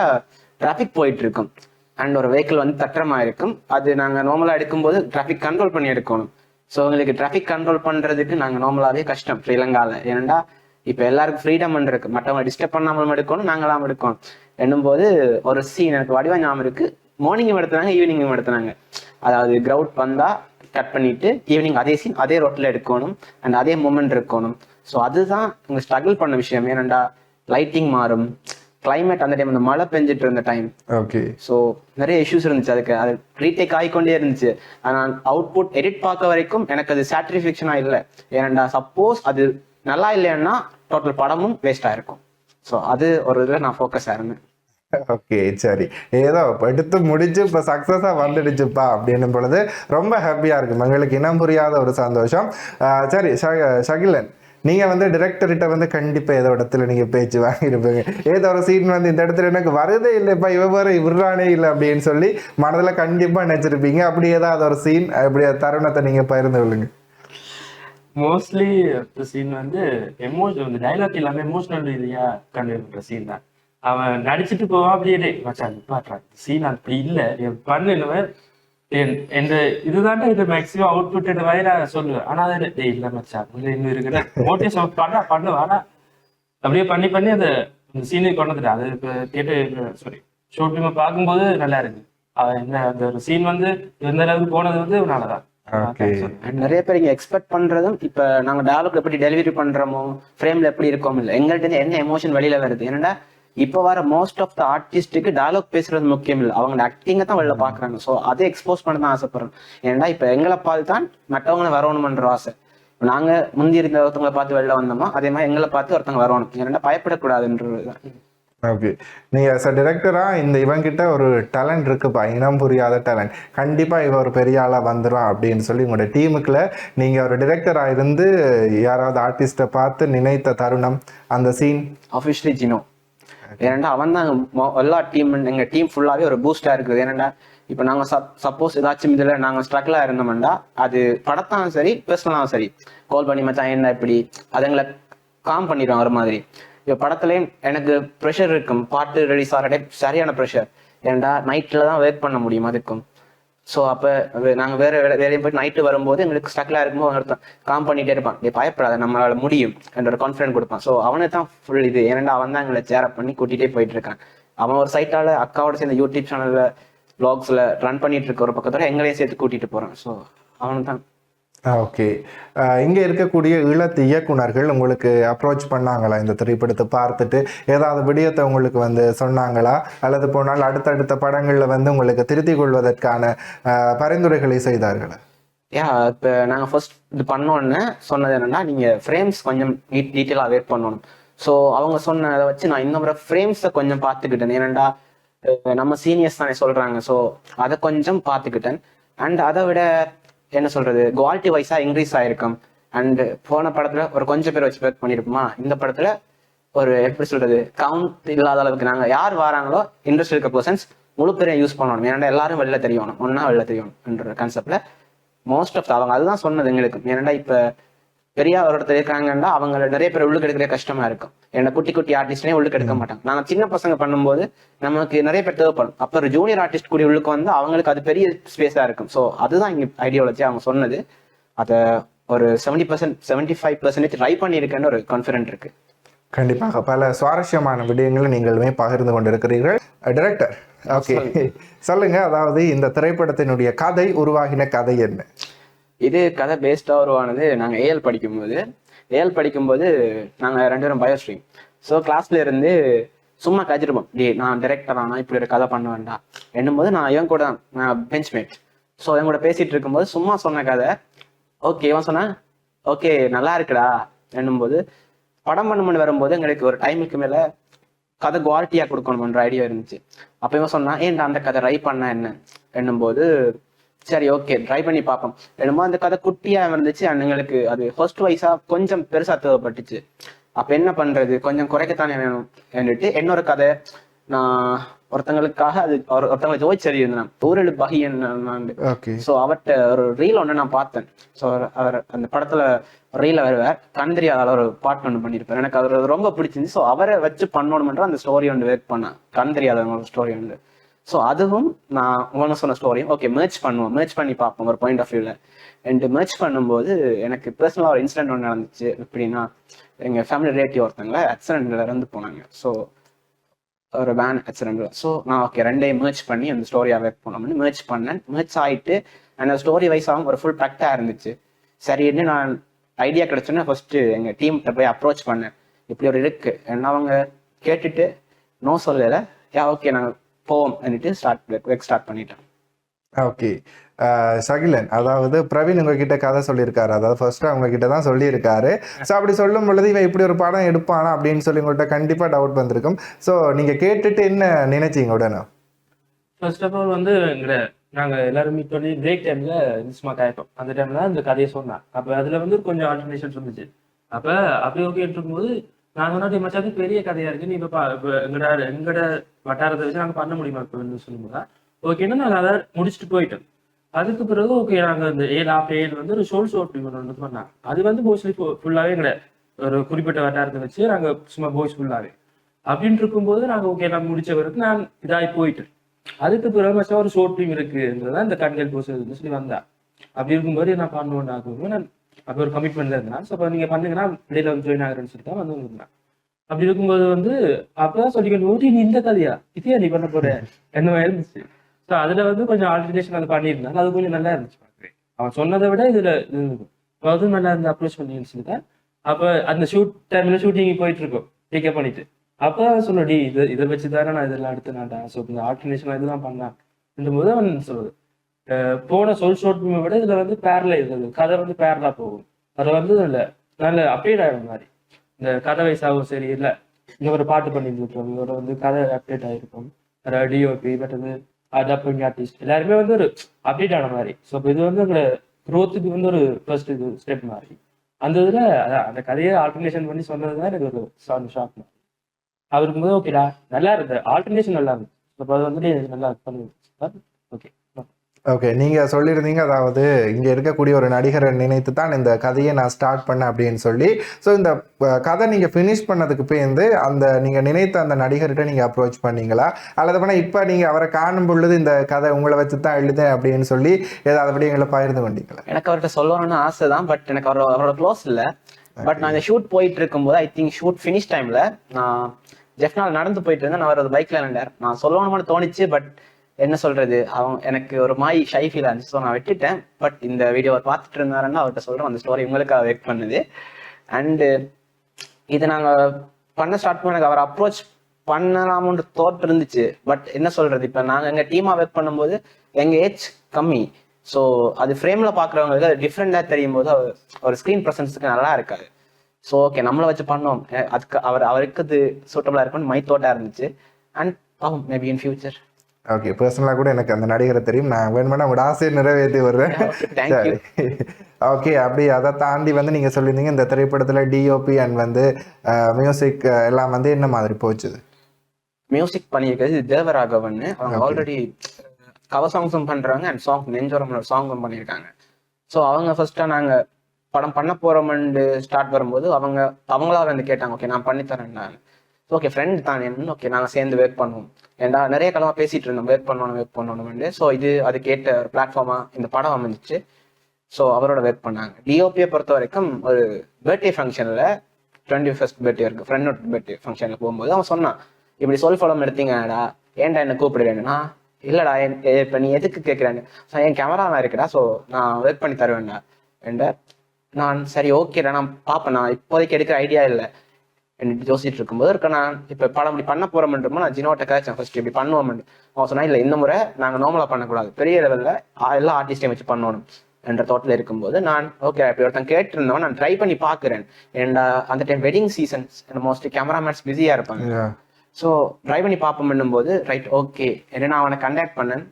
டிராஃபிக் போயிட்டு இருக்கும் அண்ட் ஒரு வெஹிக்கிள் வந்து தட்டுறமா இருக்கும் அது நாங்க நார்மலா எடுக்கும்போது டிராஃபிக் கண்ட்ரோல் பண்ணி எடுக்கணும். ஸோ உங்களுக்கு டிராஃபிக் கண்ட்ரோல் பண்றதுக்கு நாங்க நார்மலாவே கஷ்டம் ஸ்ரீலங்கால. ஏன்னா இப்ப எல்லாருக்கும் ஃப்ரீடம் இருக்கு. மற்றவங்க டிஸ்டர்ப் பண்ணாமலும் எடுக்கணும் நாங்களாம் எடுக்கணும். என்னும்போது ஒரு சீன் எனக்கு வடிவா ஞாபகம் இருக்கு. மார்னிங்கும் எடுத்துனாங்க ஈவினிங்கும் எடுத்துனாங்க அதாவது கிரவுட் வந்தா கட் பண்ணிட்டு ஈவினிங் அதே சீன் அதே ரோட்ல எடுக்கணும். அண்ட் அதே மூமெண்ட் இருக்கணும் ஸோ அதுதான் உங்க ஸ்ட்ரகிள் பண்ண விஷயம். ஏனண்டா லைட்டிங் மாறும். கிளைமேட் அந்த டைம் அந்த மழை பெஞ்சிட்டு இருந்த டைம் ஓகே ஸோ நிறைய இஷ்யூஸ் இருந்துச்சு. அதுக்கு அது ரீடேக் ஆகிக்கொண்டே இருந்துச்சு. ஆனால் அவுட்புட் எடிட் பார்க்க வரைக்கும் எனக்கு அது சாட்டிஸ்ஃபேக்ஷனா இல்லை. ஏனண்டா சப்போஸ் அது நல்லா இல்லைன்னா டோட்டல் படமும் வேஸ்ட் ஆயிருக்கும். ஸோ அது ஒரு இதில் நான் ஃபோக்கஸ் ஆயிருந்தேன் ஓகே சரி. ஏதோ எடுத்து முடிச்சு இப்போ சக்ஸஸாக வந்துடுச்சுப்பா அப்படின்னும் பொழுது ரொம்ப ஹாப்பியாக இருக்கும் எங்களுக்கு இனம் புரியாத ஒரு சந்தோஷம். சரி ஷகிலன் நீங்கள் வந்து டிரெக்டர்கிட்ட வந்து கண்டிப்பாக ஏதோ இடத்துல நீங்கள் பேச்சு வாங்கியிருப்பீங்க. ஏதோ ஒரு சீன் வந்து இந்த இடத்துல எனக்கு வரதே இல்லைப்பா இவ வேறு விடுறானே இல்லை அப்படின்னு சொல்லி மனதில் கண்டிப்பாக நினச்சிருப்பீங்க. அப்படி ஏதாவது ஒரு சீன் அப்படி தருணத்தை நீங்கள் பகிர்ந்து கொள்ளுங்க. மோஸ்ட்லி சீன் வந்து எமோஷன் டைலாக் எல்லாமே எமோஷனல் ரீதியா கண்டுபிடிக்கிற சீன் தான். அவன் நடிச்சிட்டு போவான் அப்படியே மச்சான் சீன் அப்படி இல்ல. நீ பண்ணுவேன் என் என்ற இதுதான்டா இது மேக்ஸிமம் அவுட்புட் மாதிரி நான் சொல்லுவேன். ஆனா அது டேய் இல்ல மச்சான். இன்னும் இன்னும் இருக்குடா மோட்டிவேஷன் பண்ணா பண்ணு ஆனா அப்படியே பண்ணி பண்ணி அந்த சீனுக்கு கொண்டு வந்துட்டேன். அது இப்போ கேட்டு சாரி ஷோர்ட் ஃபிலிம் பார்க்கும்போது நல்லா இருக்கு. என்ன அந்த ஒரு சீன் வந்து எந்த அளவுக்கு போனது வந்து நல்லதான். நிறைய பேர் இங்க எக்ஸ்பெக்ட் பண்றதும் இப்ப நாங்க டயலாக் எப்படி டெலிவரி பண்றோமோ ஃப்ரேம்ல எப்படி இருக்கோம் இல்ல எங்கள்ட்ட இருந்து என்ன எமோஷன் வெளியில வருது? என்னடா இப்ப வர மோஸ்ட் ஆஃப் த ஆர்டிஸ்டுக்கு டயலாக் பேசுறது முக்கியம் இல்லை. அவங்க ஆக்டிங்க தான் வெளில பாக்குறாங்க ஸோ அதை எக்ஸ்போஸ் பண்ண தான் ஆசைப்படுறோம். ஏன்னா இப்ப எங்களை பார்த்து தான் மற்றவங்களை வரணுமன்ற ஆசை. நாங்க முந்தி இருந்த ஒருத்தவங்களை பார்த்து வெளில வந்தோமோ அதே மாதிரி எங்களை பார்த்து ஒருத்தவங்க வரணும். ஏன்னா பயப்படக்கூடாதுன்றது தான் ஓகே. நீங்க as a director-ஆ இந்த இவங்கிட்ட ஒரு டேலண்ட் இருக்குப்பா இனம் புரியாத டேலண்ட் கண்டிப்பா இவ ஒரு பெரிய ஆளா வந்துடும் அப்படின்னு சொல்லி உங்களோட டீமுக்குள்ள நீங்க ஒரு டிரெக்டரா இருந்து யாராவது ஆர்டிஸ்ட்டை பார்த்து நினைத்த தருணம் அந்த சீன் ஆஃபிஷியலி ஜினோ ஏன்னா அவன் தான் எல்லா டீம் எங்க டீம் ஃபுல்லாவே ஒரு பூஸ்டா இருக்குது. ஏன்னா இப்போ நாங்க சப்போஸ் ஏதாச்சும் இதுல நாங்க ஸ்ட்ரகிளா இருந்தோம்னா அது படத்தாலும் சரி பர்சனலாகவும் சரி கால் பண்ணி மச்சான் என்ன இப்படி? அது எங்களை காம் பண்ணிடுவாங்க ஒரு மாதிரி. இப்போ படத்துலயும் எனக்கு ப்ரெஷர் இருக்கும். பாட்டு ரிலீஸ் ஆகிற சரியான ப்ரெஷர் ஏன்டா நைட்டில் தான் ஒர்க் பண்ண முடியும் அதுக்கும். ஸோ அப்போ நாங்கள் வேறு வேலை வேலையும் போயிட்டு நைட்டு வரும்போது எங்களுக்கு ஸ்டக்லாக இருக்கும்போது ஒருத்தன் காம் பண்ணிட்டே இருப்பான். நீ பயப்படாத நம்மளால் முடியும். என்ற ஒரு கான்ஃபிடன்ட் கொடுப்பான். ஸோ அவனே தான் ஃபுல் இது. ஏன்னா அவன் தான் எங்களை சேரப் பண்ணி கூட்டிகிட்டே போயிட்டு இருக்கான். அவன் ஒரு சைட்டால் அக்காவோட சேர்ந்த யூடியூப் சேனலில் வ்ளாக்ஸில் ரன் பண்ணிட்டு இருக்க ஒரு பக்கத்தோட எங்களையும் சேர்த்து கூட்டிகிட்டு போகிறான் ஸோ அவனு தான் ஓகே. இங்கே இருக்கக்கூடிய இளத்து இயக்குனர்கள் உங்களுக்கு அப்ரோச் பண்ணாங்களா? இந்த திரைப்படத்தை பார்த்துட்டு ஏதாவது விடயத்தை உங்களுக்கு வந்து சொன்னாங்களா? அல்லது போனால் அடுத்தடுத்த படங்களில் வந்து உங்களுக்கு திருத்திக் கொள்வதற்கான பரிந்துரைகளை செய்தார்களா? யா இப்போ நாங்கள் ஃபர்ஸ்ட் இது பண்ணோன்னு சொன்னது என்னென்னா நீங்கள் ஃப்ரேம்ஸ் கொஞ்சம் நீட் டீட்டெயிலாக வெயிட் பண்ணணும். ஸோ அவங்க சொன்னதை வச்சு நான் இன்னும் ஃப்ரேம்ஸை கொஞ்சம் பார்த்துக்கிட்டேன். ஏனண்டா நம்ம சீனியர்ஸ் தானே சொல்கிறாங்க ஸோ அதை கொஞ்சம் பார்த்துக்கிட்டேன். அண்ட் அதை விட என்ன சொல்றது குவாலிட்டி வைஸா இன்க்ரீஸ் ஆயிருக்கும். அண்ட் போன படத்துல ஒரு கொஞ்சம் பேர் வச்சு பேர் பண்ணிருப்போமா? இந்த படத்துல ஒரு எப்படி சொல்றது கவுண்ட் இல்லாத அளவுக்கு நாங்க யார் வராங்களோ இண்டஸ்ட்ரி இருக்க பர்சன்ஸ் முழு பேரையும் யூஸ் பண்ணணும். ஏன்னா எல்லாரும் வெளில தெரியணும். ஒன்னா வெளில தெரியணும்ன்ற கான்செப்ட்ல மோஸ்ட் ஆஃப் அவங்க அதுதான் சொன்னது எங்களுக்கு. ஏன்னா இப்ப பெரிய ஒருத்தர் இருக்காங்கன்னா அவங்க நிறைய பேர் உள்ளுக்கு எடுக்கிற கஷ்டமா இருக்கும். ஏன்னா குட்டி குட்டி ஆர்டிஸ்டே உள்ளுக்கு எடுக்க மாட்டாங்க. நாங்க சின்ன பசங்க பண்ணும்போது நமக்கு நிறைய பேர் தேவைப்படும். அப்ப ஒரு ஜூனியர் ஆர்டிஸ்ட் கூடிய உள்ளுக்கு வந்து அவங்களுக்கு அது பெரிய ஸ்பேஸா இருக்கும். ஸோ அதுதான் இங்க ஐடியாலஜி அவங்க சொன்னது. அதை ஒரு seventy percent seventy five percentage try பண்ணியிருக்கேன்னு ஒரு கான்ஃபிடென்ட் இருக்கு. கண்டிப்பாக. பல சுவாரஸ்யமான விடயங்களை நீங்களுமே பகிர்ந்து கொண்டிருக்கிறீர்கள். டைரக்டர் ஓகே சொல்லுங்க அதாவது இந்த திரைப்படத்தினுடைய கதை உருவாகின கதை என்ன? இது கதை பேஸ்டாக உருவானது நாங்கள் ஏஎல் படிக்கும்போது. ஏஎல் படிக்கும்போது நாங்கள் ரெண்டு பேரும் பயோஸ்ட்ரீம் ஸோ கிளாஸ்ல இருந்து சும்மா கழிச்சிருப்போம் டே நான் டேரக்டர் ஆனா இப்படி ஒரு கதை பண்ண வேண்டாம். என்னும் போது நான் இவன் கூட தான் நான் பெஞ்ச்மேட் ஸோ இவன் கூட பேசிட்டு இருக்கும்போது சும்மா சொன்ன கதை. ஓகே இவன் சொன்னான். ஓகே நல்லா இருக்குடா. என்னும்போது படம் பண்ணணும்னு வரும்போது எங்களுக்கு ஒரு டைமுக்கு மேலே கதை குவாலிட்டியாக கொடுக்கணும்ன்ற ஐடியா இருந்துச்சு. அப்போ இவன் சொன்னான் ஏன்டா அந்த கதை ரை பண்ண என்ன? என்னும்போது சரி ஓகே ட்ரை பண்ணி பார்ப்போம். என்னமோ அந்த கதை குட்டியா இருந்துச்சு and எங்களுக்கு அது ஃபர்ஸ்ட் வைஸா கொஞ்சம் பெருசா தேவைப்பட்டுச்சு. அப்ப என்ன பண்றது? கொஞ்சம் குறைக்கத்தானே வேணும்? என்னட்டு இன்னொரு கதை. நான் ஒருத்தங்களுக்காக அது ஒரு- ஒருத்தங்களை ஜோதிச்சு இருந்தேன் ஊரலு பகியன் ஸோ அவர்கிட்ட ஒரு ரீல் ஒன்று நான் பார்த்தேன். ஸோ அவர் அந்த படத்துல ரீல வருவார். கண் தெரியாத ஒரு பாட்டு ஒன்று பண்ணியிருப்பார். எனக்கு அவர் ரொம்ப பிடிச்சிருந்துச்சு. ஸோ அவரை வச்சு பண்ணணுமென்ற அந்த ஸ்டோரி ஒன்று ஒர்க் பண்ணேன். கண் தெரியாதவங்க ஒரு ஸ்டோரி ஒன்று ஸோ அதுவும் நான் ஒன்று சொன்ன ஸ்டோரியும் ஓகே மேட்ச் பண்ணுவோம். மேட்ச் பண்ணி பார்ப்போம் ஒரு பாயிண்ட் ஆஃப் வியூவில் அண்ட் மேட்ச் பண்ணும்போது எனக்கு பர்சனலாக ஒரு இன்சிடென்ட் ஒன்று நடந்துச்சு. எப்படின்னா எங்கள் ஃபேமிலி ரிலேட்டிவ் ஒருத்தங்கள ஆக்சிடென்ட்ல இருந்து போனாங்க. ஸோ ஒரு வேன் ஆக்சிடென்ட்ல ஸோ நான் ஓகே ரெண்டையும் merge பண்ணி அந்த ஸ்டோரியாகவே போனோம்னு பண்ணோம்னு பண்ணேன். மேர்ச் ஆகிட்டு அந்த ஸ்டோரி வைஸாகவும் ஒரு ஃபுல் ப்ராக்டாக இருந்துச்சு. சரின்னு நான் ஐடியா கிடைச்சோன்னே ஃபஸ்ட்டு எங்கள் டீம்கிட்ட போய் அப்ரோச் பண்ணேன். இப்படி ஒரு இருக்கு. என்ன அவங்க கேட்டுட்டு நோ சொல்லலை. யா ஓகே நாங்கள் போவோம் பண்ணிட்டு ஸ்டார்ட் ஒர்க் ஸ்டார்ட் பண்ணிட்டேன். ஓகே சகிலன் அதாவது பிரவீன் உங்ககிட்ட கதை சொல்லியிருக்காரு. அதாவது ஃபர்ஸ்ட் அவங்க கிட்ட தான் சொல்லியிருக்காரு. ஸோ அப்படி சொல்லும் பொழுது இவன் இப்படி ஒரு படம் எடுப்பானா அப்படின்னு சொல்லி உங்கள்கிட்ட கண்டிப்பாக டவுட் வந்திருக்கும். ஸோ நீங்கள் கேட்டுட்டு என்ன நினைச்சீங்க உடனே? ஃபர்ஸ்ட் ஆஃப் ஆல் வந்து எங்கட நாங்க எல்லாரும் மீட் பண்ணி பிரேக் டைம்ல சும்மா காய்ப்போம் அந்த டைம்ல அந்த கதையை சொன்னான். அப்ப அதுல வந்து கொஞ்சம் ஆல்டர்னேஷன்ஸ் வந்துச்சு அப்ப அப்படி ஓகே இருக்கும்போது நான் சொன்னா மச்சாது பெரிய கதையா இருக்கு. நீ இப்ப எங்கட எங்கட வட்டாரத்தை வச்சு நாங்க பண்ண முடியுமா இப்போ சொல்லும்போது? ஓகேன்னா நான் அதை முடிச்சுட்டு போயிட்டோம். அதுக்கு பிறகு ஓகே நாங்க இந்த ஏழு ஆஃப் ஏழு வந்து ஒரு ஷோல் ஷோட் ஒன்று பண்ணாங்க. அது வந்து மோஸ்ட்லி ஃபுல்லாவே எங்கட ஒரு குறிப்பிட்ட வட்டாரத்தை வச்சு நாங்க சும்மா போய்ஸ் ஃபுல்லாவே அப்படின்னு இருக்கும்போது நாங்க ஓகே நான் முடிச்ச பிறகு நான் இதாகி போயிட்டு அதுக்கு பிறகு மச்சா ஒரு ஷோர்ட் ஃபிலிம் இருக்குன்றதான் இந்த கண்கள் போஸ் சொல்லி வந்தா. அப்படி இருக்கும்போது நான் பண்ணுவோம் நான் அப்போ ஒரு கமிட்மெண்ட்ல இருந்தான் ஸோ அப்போ நீங்க பண்ணுங்கன்னா இடையில வந்து ஜாயின் ஆகிறேன்னு சொல்லி தான் வந்து வந்திருந்தேன் அப்படி இருக்கும்போது வந்து அப்பதான் சொல்லிக்கணும் ஓடி நீ இந்த கதையா? இதே நீ பண்ண போற? என்ன மாதிரி இருந்துச்சு. ஸோ அதில் வந்து கொஞ்சம் ஆல்டர்னேஷன் அது பண்ணியிருந்தாங்க. அது கொஞ்சம் நல்லா இருந்துச்சு பார்க்குறேன் அவன் சொன்னதை விட இதுல அதுவும் நல்லா இருந்து அப்ரோச் பண்ணி தான். அப்ப அந்த ஷூட் டைம்ல ஷூட்டிங் போயிட்டு இருக்கோம் பிக்கப் பண்ணிட்டு. அப்ப சொல்லடி இது இதை வச்சு தானே நான் இதெல்லாம் எடுத்து நான்டா ஸோ இந்த ஆல்டர்னேஷன் இதெல்லாம் பண்ணான். போது அவன் சொல்லுது. போன சொல் ஷார்ட் விட இதுல வந்து பேரல இருந்தது கதை வந்து பேரலா போகும். அது வந்து இல்ல. நல்ல அப்டேட் ஆகிடும் மாதிரி. இந்த கதை வயசாகவும் சரி இல்ல. இந்த ஒரு பாட்டு பண்ணியிருந்துருக்கோம் இதோட வந்து கதை அப்டேட் ஆகிருக்கும் டிஓபி மற்றது டப்பிங் ஆர்டிஸ்ட் எல்லாருமே வந்து ஒரு அப்டேட் ஆன மாதிரி. ஸோ இது வந்து உங்களை க்ரோத்துக்கு வந்து ஒரு ஃபர்ஸ்ட் இது ஸ்டெப் மாதிரி. அந்த இதுல அதான் அந்த கதையை ஆல்டர்னேஷன் பண்ணி சொன்னது தான் எனக்கு ஒரு சான் ஷாக் மாதிரி. அவருக்கு போது ஓகேடா நல்லா இருக்கு ஆல்டர்னேஷன் நல்லா இருக்கு அப்போ அது வந்து நல்லா பண்ணி ஓகே ஓகே நீங்கள் சொல்லியிருந்தீங்க அதாவது இங்கே இருக்கக்கூடிய ஒரு நடிகரை நினைத்து தான் இந்த கதையை நான் ஸ்டார்ட் பண்ணேன் அப்படின்னு சொல்லி. ஸோ இந்த கதை நீங்கள் ஃபினிஷ் பண்ணதுக்கு பேருந்து அந்த நீங்கள் நினைத்த அந்த நடிகர்கிட்ட நீங்கள் அப்ரோச் பண்ணீங்களா? அல்லது பண்ணால் இப்போ நீங்கள் அவரை காணும் பொழுது இந்த கதை உங்களை வச்சு தான் எழுதேன் அப்படின்னு சொல்லி ஏதாவது விடயங்களை பகிர்ந்து கொண்டீங்களா? எனக்கு அவர்கிட்ட சொல்லணும்னு ஆசை தான் பட் எனக்கு அவர் அவரோட க்ளோஸ் இல்லை. பட் நான் இந்த ஷூட் போயிட்டு இருக்கும்போது ஐ திங்க் ஷூட் ஃபினிஷ் டைம்ல நான் ஜெஃப்னால் நடந்து போயிட்டு இருந்தேன் நான் அவர் பைக்ல நின்றார் நான் சொல்லணும்னு தோணுச்சு பட் என்ன சொல்றது? அவன் எனக்கு ஒரு மாய் ஷை ஃபீல் ஆச்சு ஸோ நான் விட்டுட்டேன். பட் இந்த வீடியோ அவர் பார்த்துட்டு இருந்தாருன்னா அவர்கிட்ட சொல்றேன். அந்த ஸ்டோரி உங்களுக்காக வெயிட் பண்ணுது. அண்டு இது நாங்கள் பண்ண ஸ்டார்ட் பண்ண எனக்கு அவர் அப்ரோச் பண்ணலாம்னு தோட் இருந்துச்சு. பட் என்ன சொல்றது? இப்போ நாங்கள் எங்கள் டீமாக ஒர்க் பண்ணும்போது எங்கள் ஏஜ் கம்மி. ஸோ அது ஃப்ரேமில் பார்க்குறவங்களுக்கு அது டிஃப்ரெண்டாக தெரியும் போது அவர் ஒரு ஸ்க்ரீன் ப்ரெசன்ஸுக்கு நல்லா இருக்காது ஸோ ஓகே நம்மளை வச்சு பண்ணோம். அதுக்கு அவர் அவருக்கு அது சூட்டபிளா இருக்கும்னு மை தோட்டாக இருந்துச்சு. அண்ட் பாவம் மேபி இன் ஃபியூச்சர் ஓகே பர்சனலாக கூட எனக்கு அந்த நடிகரை தெரியும். நான் வேணுமென்னா உங்களோட ஆசையை நிறைவேற்றி தேங்க்யூ ஓகே அப்படி அதை தாண்டி வந்து நீங்கள் சொல்லியிருந்தீங்க இந்த திரைப்படத்தில் டிஓபி அண்ட் வந்து மியூசிக் எல்லாம் வந்து என்ன மாதிரி போச்சுது மியூசிக் பண்ணியிருக்கிறது தேவராகவன். அவங்க ஆல்ரெடி கவர் சாங்ஸும் பண்றாங்க அண்ட் சாங் நெஞ்சோரம் சாங்கும் பண்ணியிருக்காங்க. ஸோ அவங்க ஃபர்ஸ்டா நாங்க படம் பண்ண போறோம்னு ஸ்டார்ட் வரும்போது அவங்க அவங்களா வந்து கேட்டாங்க ஓகே நான் பண்ணித்தரேன் நான். ஓகே ஃப்ரெண்ட் தானே ஓகே நாங்க சேர்ந்து ஒர்க் பண்ணுவோம். ஏன்டா நிறைய காலமாக பேசிட்டு இருந்தோம். வெயிட் பண்ணணும் வெயிட் பண்ணணும்னு ஸோ இது அது கேட்ட ஒரு பிளாட்ஃபார்மா இந்த படம் அமைஞ்சிச்சு. ஸோ அவரோட வெயிட் பண்ணாங்க. டிஓபியை பொறுத்த வரைக்கும் ஒரு பர்த்டே ஃபங்க்ஷனில் டுவெண்ட்டி ஃபஸ்ட் பர்த்டே இருக்கு. ஃப்ரெண்டோட பர்த்டே ஃபங்க்ஷனில் போகும்போது அவன் சொன்னான் இப்படி சொல் படம் எடுத்தீங்கடா ஏன்டா என்ன கூப்பிடுறேன்னா? இல்லடா என் இப்போ நீ எதுக்கு கேட்குறேன்னு ஸோ என் கேமரா நான் இருக்குடா. ஸோ நான் ஒர்க் பண்ணி தருவேன்டா. என்ற நான் சரி ஓகேடா நான் பார்ப்பேன் நான் இப்போதைக்கு எடுக்கிற ஐடியா இல்லை. என்று யோசிச்சுட்டு இருக்கும்போது இருக்க நான் இப்போ படம் இப்படி பண்ண போறோம்ன்றமோ நான் ஜினோட்ட கதைச்சேன் ஃபர்ஸ்ட் இப்படி பண்ணுவோம்னு அவன் சொன்னா இல்லை இந்த முறை நாங்கள் நார்மலாக பண்ணக்கூடாது. பெரிய லெவலில் எல்லா ஆர்டிஸ்டையும் வச்சு பண்ணணும். என்ற தோட்டத்தில் இருக்கும்போது நான் ஓகே இப்படி ஒருத்தன் கேட்டிருந்தவன் நான் ட்ரை பண்ணி பார்க்குறேன். ஏன்டா அந்த time wedding seasons mostly cameramen பிஸியாக இருப்பாங்க. ஸோ ட்ரை பண்ணி பார்ப்போம் பண்ணும்போது ரைட் ஓகே என்ன நான் அவனை கண்டாக்ட் பண்ணேன்?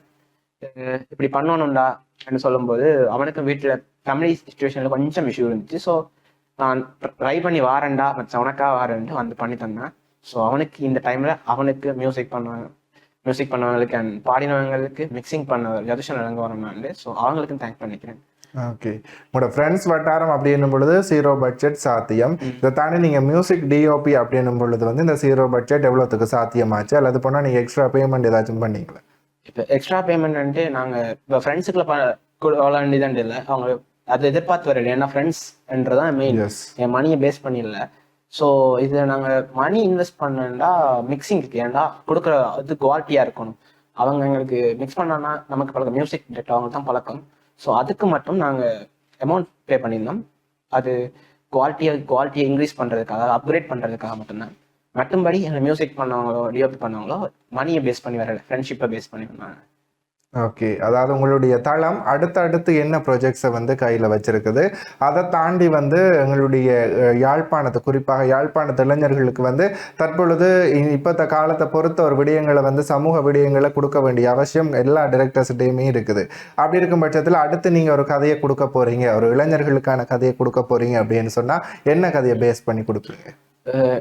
இப்படி பண்ணணும்டா. என்று சொல்லும்போது அவனுக்கு வீட்டில் ஃபேமிலி சுச்சுவேஷனில் கொஞ்சம் இஷ்யூ இருந்துச்சு. ஸோ நான் ட்ரை பண்ணி வாரேன்டா மச்சான் உனக்கா வாரேன்ட்டு வந்து பண்ணி தந்தேன். ஸோ அவனுக்கு இந்த டைமில் அவனுக்கு மியூசிக் பண்ணுவாங்க மியூசிக் பண்ணவங்களுக்கு அண்ட் பாடினவங்களுக்கு மிக்சிங் பண்ண ஜதுஷன் இறங்க வரணும்னு ஸோ அவங்களுக்கும் தேங்க் பண்ணிக்கிறேன். ஓகே உங்களோட ஃப்ரெண்ட்ஸ் வட்டாரம் அப்படின்னும் பொழுது ஜீரோ பட்ஜெட் சாத்தியம். இதை தாண்டி நீங்கள் மியூசிக் டிஓபி அப்படின்னும் பொழுது வந்து இந்த ஜீரோ பட்ஜெட் எவ்வளோத்துக்கு சாத்தியமாச்சு? அல்லது போனால் நீங்கள் எக்ஸ்ட்ரா பேமெண்ட் ஏதாச்சும் பண்ணீங்களா? இப்போ எக்ஸ்ட்ரா பேமெண்ட் வந்துட்டு நாங்கள் இப்போ ஃப்ரெண்ட்ஸுக்குள்ள கொடுக்க வேண்டியதான் இல்லை. அவங்க அதை எதிர்பார்த்து வரல. ஏன்னா ஃப்ரெண்ட்ஸ்ன்றதான் மெயின் என் மணியை பேஸ் பண்ணிடல. ஸோ இதில் நாங்கள் மணி இன்வெஸ்ட் பண்ணா மிக்சிங்க்கு ஏன்டா கொடுக்குற இது குவாலிட்டியாக இருக்கணும். அவங்க எங்களுக்கு மிக்ஸ் பண்ணோன்னா நமக்கு பழக்கம். மியூசிக் டேரக்டர் அவங்க தான் பழக்கம். ஸோ அதுக்கு மட்டும் நாங்கள் அமௌண்ட் பே பண்ணியிருந்தோம். அது குவாலிட்டியை குவாலிட்டியை இன்க்ரீஸ் பண்ணுறதுக்காக அப்கிரேட் பண்ணுறதுக்காக மட்டும்தான். மற்றும்படி எங்கள் மியூசிக் பண்ணவங்களோ டிஓபி பண்ணவங்களோ மணியை பேஸ் பண்ணி வரல. ஃப்ரெண்ட்ஷிப்பை பேஸ் பண்ணி வந்தாங்க. ஓகே. அதாவது உங்களுடைய தளம் அடுத்தடுத்து என்ன ப்ரொஜெக்ட்ஸை வந்து கையில் வச்சிருக்குது? அதை தாண்டி வந்து எங்களுடைய யாழ்ப்பாணத்தை குறிப்பாக யாழ்ப்பாணத்து இளைஞர்களுக்கு வந்து தற்பொழுது இ- காலத்தை பொறுத்த ஒரு விடயங்களை வந்து சமூக விடயங்களை கொடுக்க வேண்டிய அவசியம் எல்லா டிரெக்டர்ஸ்கிட்டையுமே இருக்குது. அப்படி இருக்கும் பட்சத்தில் அடுத்து நீங்கள் ஒரு கதையை கொடுக்க போகிறீங்க ஒரு இளைஞர்களுக்கான கதையை கொடுக்க போகிறீங்க அப்படின்னு சொன்னால் என்ன கதையை பேஸ் பண்ணி கொடுப்பீங்க?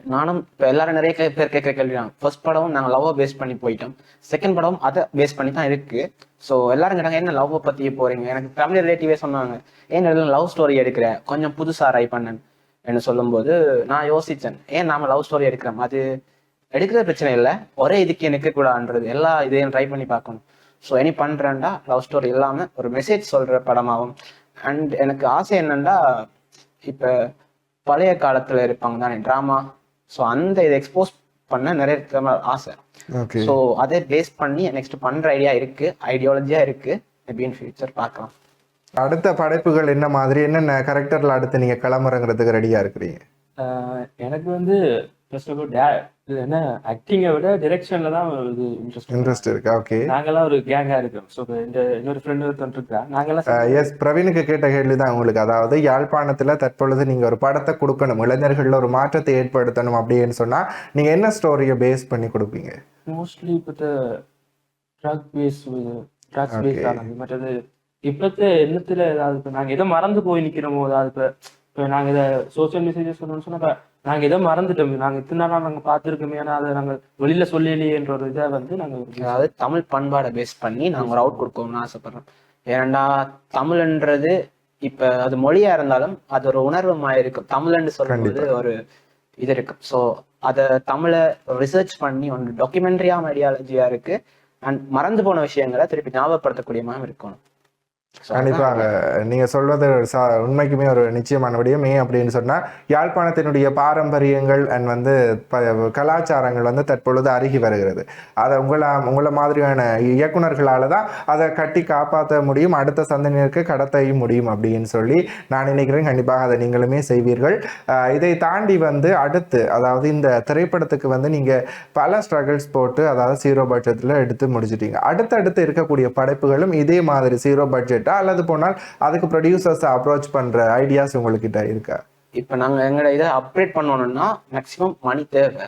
நானும் இப்போ எல்லாரும் நிறைய கே- பேர் கேட்குற கேள்வி தான் ஃபர்ஸ்ட் படம் நாங்கள் லவ்வை பேஸ் பண்ணி போயிட்டோம். செகண்ட் படம் அதை பேஸ் பண்ணி தான் இருக்கு. ஸோ எல்லாரும் கேட்டாங்க என்ன லவ்வை பற்றி போறீங்க? எனக்கு ஃபேமிலி ரிலேட்டிவே சொன்னாங்க ஏன் லவ் ஸ்டோரி எடுக்கிற? கொஞ்சம் புதுசாக ட்ரை பண்ணேன் என்று சொல்லும்போது நான் யோசித்தேன் ஏன் நாம லவ் ஸ்டோரி எடுக்கிறோம்? அது எடுக்கிற பிரச்சனை இல்லை. ஒரே இதுக்கு எனக்கு கூடான்றது எல்லா இதையும் ட்ரை பண்ணி பார்க்கணும். ஸோ இனி பண்ணுறேன்டா லவ் ஸ்டோரி இல்லாமல் ஒரு மெசேஜ் சொல்ற படமாகும். அண்ட் எனக்கு ஆசை என்னன்னா இப்போ பழைய காலத்துல இருப்பாங்க தானே ட்ராமா ஸோ அந்த இதை எக்ஸ்போஸ் பண்ண நிறைய இருக்கிற ஆசை. ஓகே ஸோ அதை பேஸ் பண்ணி நெக்ஸ்ட் பண்ற ஐடியா இருக்கு ஐடியாலஜியா இருக்கு. மேபி இன் ஃபியூச்சர் பார்க்கலாம். அடுத்த படைப்புகள் என்ன மாதிரி? என்னென்ன கரெக்டர்ல அடுத்து நீங்க கிளம்புறங்கிறதுக்கு ரெடியா இருக்கிறீங்க? எனக்கு வந்து ஃபர்ஸ்ட் ஆஃப் இது என்ன? ஆக்டிங்கை விட டிரெக்ஷன்ல தான் இது இன்ட்ரெஸ்ட் இன்ட்ரெஸ்ட் இருக்கா? ஓகே நாங்கெல்லாம் ஒரு கேங்கா இருக்கோம். ஸோ இந்த இன்னொரு ஃப்ரெண்டு ஒருத்தன் இருக்கா நாங்கெல்லாம் எஸ் பிரவீனுக்கு கேட்ட கேள்வி தான் உங்களுக்கு. அதாவது யாழ்ப்பாணத்துல தற்பொழுது நீங்க ஒரு படத்தை கொடுக்கணும் இளைஞர்கள்ல ஒரு மாற்றத்தை ஏற்படுத்தணும் அப்படின்னு சொன்னா நீங்க என்ன ஸ்டோரியை பேஸ் பண்ணி கொடுப்பீங்க? மோஸ்ட்லி இப்போ ட்ரக் பேஸ் ட்ரக்ஸ். பேஸ் ஆனது மற்றது இப்பத்த எண்ணத்துல ஏதாவது இப்போ நாங்கள் எதை மறந்து போய் நிற்கிறோமோ அதாவது இப்போ நாங்கள் இதை சோஷியல் மெசேஜஸ் சொல்லணும்னு சொன்னா நாங்கள் எதை மறந்துட்டோம். நாங்கள் இத்தனை நாளாக நாங்கள் பார்த்துருக்கோமே. ஏன்னா அதை நாங்கள் வெளியில சொல்லலையேன்ற ஒரு இதை வந்து நாங்கள் அதாவது தமிழ் பண்பாடை பேஸ் பண்ணி நாங்க ஒரு அவுட் கொடுக்கணும்னு ஆசைப்படுறோம். ஏன்னா தமிழ்ன்றது இப்ப அது மொழியா இருந்தாலும் அது ஒரு உணர்வுமா இருக்கும் தமிழ்ன்னு சொல்லும்போது ஒரு இது இருக்கு. ஸோ அதை தமிழை ரிசர்ச் பண்ணி ஒன்று டாக்குமெண்ட்ரியா ஐடியாலஜியா இருக்கு. அண்ட் மறந்து போன விஷயங்களை திருப்பி ஞாபகப்படுத்தக்கூடிய மாதிரி இருக்கணும். கண்டிப்பாங்க கண்டிப்பாக. நீங்க சொல்வது உண்மைக்குமே ஒரு நிச்சயமான விடயம். ஏன் அப்படின்னு சொன்னா யாழ்ப்பாணத்தினுடைய பாரம்பரியங்கள் அண்ட் வந்து ப- கலாச்சாரங்கள் வந்து தற்பொழுது அருகி வருகிறது. அதை உங்களா உங்களை மாதிரியான இயக்குனர்களால தான் அதை கட்டி காப்பாற்ற முடியும் அடுத்த சந்தனருக்கு கடத்தையும் முடியும் அப்படின்னு சொல்லி நான் நினைக்கிறேன். கண்டிப்பாக அதை நீங்களுமே செய்வீர்கள். இதை தாண்டி வந்து அடுத்து அதாவது இந்த திரைப்படத்துக்கு வந்து நீங்க பல ஸ்ட்ரகிள்ஸ் போட்டு அதாவது சீரோ பட்ஜெட்ல எடுத்து முடிச்சிட்டீங்க. அடுத்தடுத்து இருக்கக்கூடிய படைப்புகளும் இதே மாதிரி சீரோ பட்ஜெட் பட்ஜெட்டா அல்லது போனால் அதுக்கு ப்ரொடியூசர்ஸ் அப்ரோச் பண்ற ஐடியாஸ் உங்ககிட்ட இருக்கா? இப்போ நாங்கள் எங்களோட இதை அப்டேட் பண்ணணும்னா மேக்ஸிமம் மணி தேவை.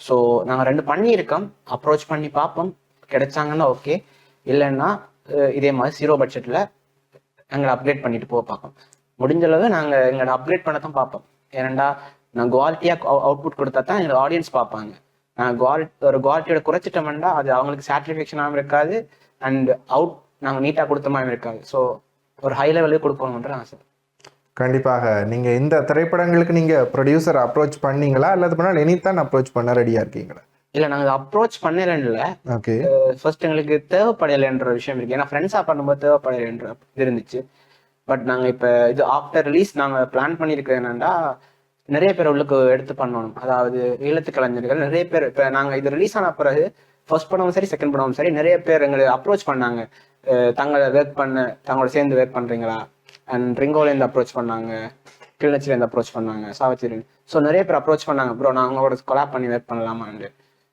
ஸோ நாங்கள் ரெண்டு பண்ணியிருக்கோம். அப்ரோச் பண்ணி பார்ப்போம் கிடைச்சாங்கன்னா ஓகே இல்லைன்னா இதே மாதிரி ஜீரோ பட்ஜெட்டில் எங்களை அப்கிரேட் பண்ணிட்டு போக பார்ப்போம் முடிஞ்ச அளவு நாங்கள் எங்களோட அப்கிரேட் பண்ண தான் பார்ப்போம் ஏனண்டா நான் குவாலிட்டியாக அவுட்புட் கொடுத்தா தான் எங்களோட ஆடியன்ஸ் பார்ப்பாங்க நான் குவாலிட்டி ஒரு குவாலிட்டியோட குறைச்சிட்டோம்னா அது அவங்களுக்கு சாட்டிஸ்ஃபேக்ஷனாகவும் இருக்காது. அண்ட் அவுட் நாங்கள் நீட்டாக கொடுத்த மாதிரி இருக்காது. ஸோ ஒரு ஹை லெவலுக்கு கொடுக்கணுன்ற ஆசை. கண்டிப்பாக. நீங்க இந்த திரைப்படங்களுக்கு நீங்க ப்ரொடியூசர் அப்ரோச் பண்ணீங்களா? அல்லது போனால் எனித்தான் அப்ரோச் பண்ண ரெடியா இருக்கீங்களா? இல்லை நாங்கள் அப்ரோச் பண்ணலன்னு இல்லை. ஓகே ஃபர்ஸ்ட் எங்களுக்கு தேவைப்படலைன்ற விஷயம் இருக்கு. ஏன்னா ஃப்ரெண்ட்ஸாக பண்ணும்போது தேவைப்படலைன்ற இது இருந்துச்சு. பட் நாங்கள் இப்போ இது ஆஃப்டர் ரிலீஸ் நாங்கள் பிளான் பண்ணியிருக்கிறது என்னன்னா நிறைய பேர் உள்ளுக்கு எடுத்து பண்ணணும். அதாவது ஈழத்து கலைஞர்கள் நிறைய பேர் இப்போ நாங்கள் இது ரிலீஸ் ஆன பிறகு ஃபர்ஸ்ட் படமும் சரி செகண்ட் படமும் சரி நிறைய பேர் எங்களை அப்ரோச் பண்ணாங்க. தங்களை ஒர்க் பண்ண தங்களோட சேர்ந்து ஒர்க் பண்ணுறீங்களா அண்ட் ரிங்கோலேருந்து அப்ரோச் பண்ணாங்க. கிளிநச்சிலேருந்து அப்ரோச் பண்ணாங்க. சாவச்சேரி ஸோ நிறைய பேர் அப்ரோச் பண்ணாங்க. ப்ரோ நான் அவங்களோட கொலாப் பண்ணி ஒர்க் பண்ணலாமான்னு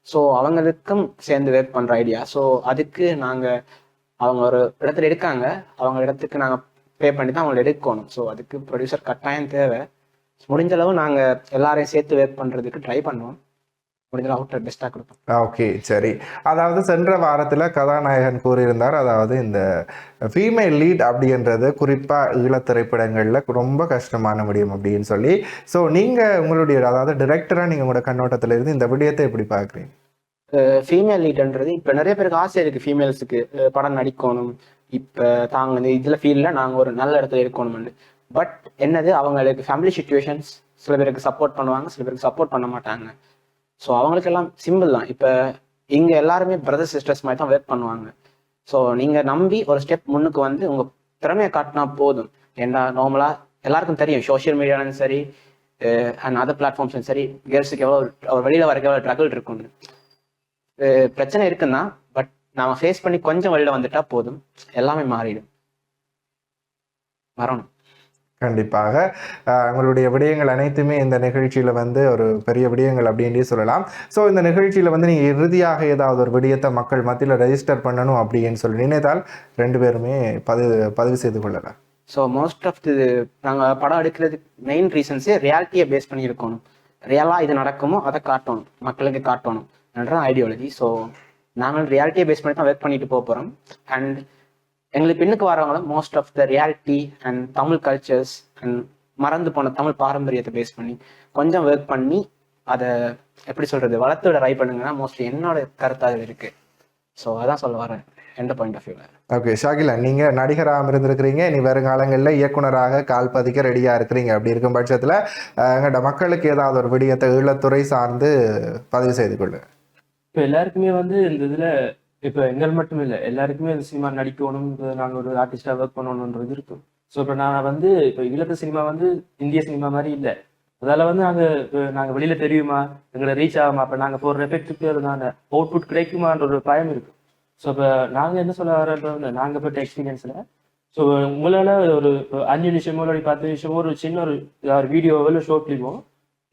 ஸோ அவங்களுக்கும் சேர்ந்து ஒர்க் பண்ணுற ஐடியா ஸோ அதுக்கு நாங்கள் அவங்க ஒரு இடத்துல எடுக்காங்க அவங்க இடத்துக்கு நாங்கள் பே பண்ணி தான் அவங்களை எடுக்கணும். ஸோ அதுக்கு ப்ரொடியூசர் கட்டாயம் தேவை. முடிஞ்ச அளவு நாங்கள் எல்லாரையும் சேர்த்து ஒர்க் பண்ணுறதுக்கு ட்ரை பண்ணுவோம். முடிஞ்ச அவுட்டர் பெஸ்ட்டாக கொடுப்போம். ஓகே சரி. அதாவது சென்ற வாரத்தில் கதாநாயகன் கூறியிருந்தார் அதாவது இந்த ஃபீமேல் லீட் அப்படின்றது குறிப்பாக ஈழத் திரைப்படங்களில் ரொம்ப கஷ்டமான விடயம் அப்படின்னு சொல்லி. ஸோ நீங்கள் உங்களுடைய அதாவது டிரெக்டராக நீங்கள் உங்களோட கண்ணோட்டத்தில் இருந்து இந்த விடயத்தை எப்படி பார்க்குறீங்க? ஃபீமேல் லீட்ன்றது இப்போ நிறைய பேருக்கு ஆசை இருக்கு ஃபீமேல்ஸுக்கு படம் நடிக்கணும். இப்போ தாங்க இந்த இதில் ஃபீல்டில் நாங்கள் ஒரு நல்ல இடத்துல இருக்கணும்னு. பட் என்னது அவங்களுக்கு ஃபேமிலி சுச்சுவேஷன்ஸ் சில பேருக்கு சப்போர்ட் பண்ணுவாங்க சில பேருக்கு சப்போர்ட் பண்ண மாட்டாங்க. ஸோ அவங்களுக்கெல்லாம் சிம்பிள் தான். இப்போ இங்கே எல்லாருமே பிரதர் சிஸ்டர்ஸ் மாதிரி தான் ஒர்க் பண்ணுவாங்க. ஸோ நீங்கள் நம்பி ஒரு ஸ்டெப் முன்னுக்கு வந்து உங்கள் திறமையை காட்டினா போதும். ஏன்னா நார்மலாக எல்லாருக்கும் தெரியும். சோஷியல் மீடியாலும் சரி அண்ட் அதர் பிளாட்ஃபார்ம்ஸும் சரி கேர்ள்ஸுக்கு எவ்வளோ வெளியில் வரக்கு எவ்வளோ ட்ரகிள் இருக்கும்னு. பிரச்சனை இருக்குன்னா பட் நாம ஃபேஸ் பண்ணி கொஞ்சம் வழியில் வந்துட்டா போதும். எல்லாமே மாறிடும். வரணும். கண்டிப்பாக. உங்களுடைய விடயங்கள் அனைத்துமே இந்த நிகழ்ச்சியில் வந்து ஒரு பெரிய விடயங்கள் அப்படின்றே சொல்லலாம். ஸோ இந்த நிகழ்ச்சியில் வந்து நீங்கள் இறுதியாக ஏதாவது ஒரு விடயத்தை மக்கள் மத்தியில் ரெஜிஸ்டர் பண்ணணும் அப்படின்னு சொல்லி நினைத்தால் ரெண்டு பேருமே பதிவு பதிவு செய்து கொள்ளலாம். ஸோ மோஸ்ட் ஆஃப் இது நாங்கள் படம் எடுக்கிறதுக்கு மெயின் ரீசன்ஸே ரியாலிட்டியை பேஸ் பண்ணி இருக்கணும் ரியலாக இது நடக்குமோ அதை காட்டணும். மக்களுக்கு காட்டணும். என்ற ஐடியாலஜி ஸோ நாங்கள் ரியாலிட்டியை பேஸ் பண்ணி தான் ஒர்க் பண்ணிட்டு போக போகிறோம் அண்ட் எங்களுக்கு பின்னுக்கு வரவங்களும் most of the reality and Tamil cultures and மறந்து போன தமிழ் பாரம்பரியத்தை பேஸ் பண்ணி கொஞ்சம் ஒர்க் பண்ணி அதை எப்படி சொல்றது வளர்த்து விட ட்ரை பண்ணுங்கன்னா மோஸ்ட்லி என்னோட கருத்து அதில் இருக்கு. ஸோ அதான் சொல்ல வரேன் எந்த பாயிண்ட் ஆஃப் வியூவில் ஓகே ஷாகிலா நீங்கள் நடிகராக இருந்திருக்கிறீங்க இனி வருங்காலங்களில் இயக்குனராக கால் பதிக்க ரெடியாக இருக்கிறீங்க. அப்படி இருக்கும் பட்சத்தில் எங்கள்ட மக்களுக்கு ஏதாவது ஒரு விடயத்தை ஈழத்துறை சார்ந்து பதிவு செய்து கொள்ளு இப்போ எல்லாருக்குமே வந்து இந்த இதில் இப்போ எங்கள் மட்டும் இல்லை எல்லாருக்குமே இந்த சினிமா நடிக்கணும் நாங்கள் ஒரு ஆர்டிஸ்டாக ஒர்க் பண்ணணுன்றது இருக்கும். ஸோ இப்போ நான் வந்து இப்போ ஈழத்து சினிமா வந்து இந்திய சினிமா மாதிரி இல்லை. அதால வந்து நாங்கள் இப்போ நாங்கள் வெளியில் தெரியுமா? எங்களை ரீச் ஆகுமா அப்போ நாங்கள் போடுற எஃபெக்ட்டுக்கு அதுக்கான அவுட்புட் கிடைக்குமான்ற ஒரு பயம் இருக்கும். ஸோ இப்போ நாங்கள் என்ன சொல்ல வரோன்றோம் நாங்கள் பட்ட எக்ஸ்பீரியன்ஸில் ஸோ உங்களால் ஒரு அஞ்சு நிமிஷமோ இல்லை பத்து நிமிஷமோ ஒரு சின்ன ஒரு ஒரு வீடியோவோ இல்லை ஷோ கிளிப்போ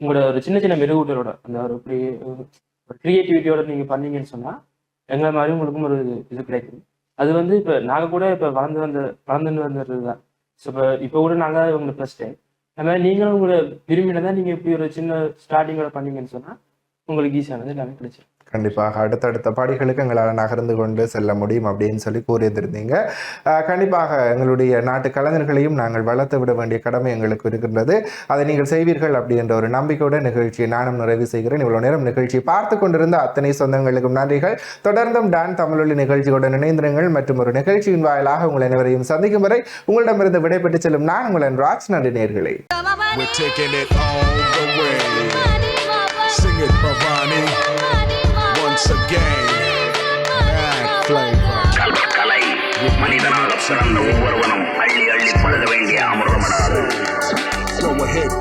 உங்களோட ஒரு சின்ன சின்ன மெருகூட்டலோட அந்த ஒரு இப்படி ஒரு க்ரியேட்டிவிட்டியோட நீங்கள் பண்ணீங்கன்னு சொன்னால் எங்களை மாதிரி உங்களுக்கும் ஒரு இது கிடைக்கும். அது வந்து இப்போ நாங்கள் கூட இப்போ வளர்ந்து வந்த வளர்ந்துன்னு வந்துடுறது தான் ஸோ இப்போ இப்போ கூட நாங்கள் உங்களுக்கு டைம் அது மாதிரி நீங்களும் உங்களை விரும்பினதான் நீங்கள் இப்படி ஒரு சின்ன ஸ்டார்டிங்கோட பண்ணீங்கன்னு சொன்னால் உங்களுக்கு ஈஸியானது எல்லாமே கிடைச்சிடும் கண்டிப்பாக. அடுத்தடுத்த படிகளுக்கு எங்களால் நகர்ந்து கொண்டு செல்ல முடியும் அப்படின்னு சொல்லி கூறியிருந்தீங்க அஹ் கண்டிப்பாக எங்களுடைய நாட்டு கலைஞர்களையும் நாங்கள் வளர்த்து விட வேண்டிய கடமை எங்களுக்கு இருக்கின்றது. அதை நீங்கள் செய்வீர்கள் அப்படின்ற ஒரு நம்பிக்கையோட நிகழ்ச்சியை நானும் நிறைவு செய்கிறேன். இவ்வளவு நேரம் நிகழ்ச்சியை பார்த்து கொண்டிருந்த அத்தனை சொந்தங்களுக்கும் நன்றிகள். தொடர்ந்தும் டான் தமிழொலி நிகழ்ச்சியுடன் இணைந்திருங்கள். மற்றும் ஒரு நிகழ்ச்சியின் வாயிலாக உங்கள் அனைவரையும் சந்திக்கும் வரை உங்களிடமிருந்து விடைபெற்று செல்லும் நான் உங்களின் ராஜ் நன்றி நேர்களே. Sing it, Bhavani. Once again, mad flavor. கலை மனிதனாக பிறந்த ஒவ்வொருவனும் அள்ளி அள்ளி பழக வேண்டிய அமிர்தமடா Go ahead,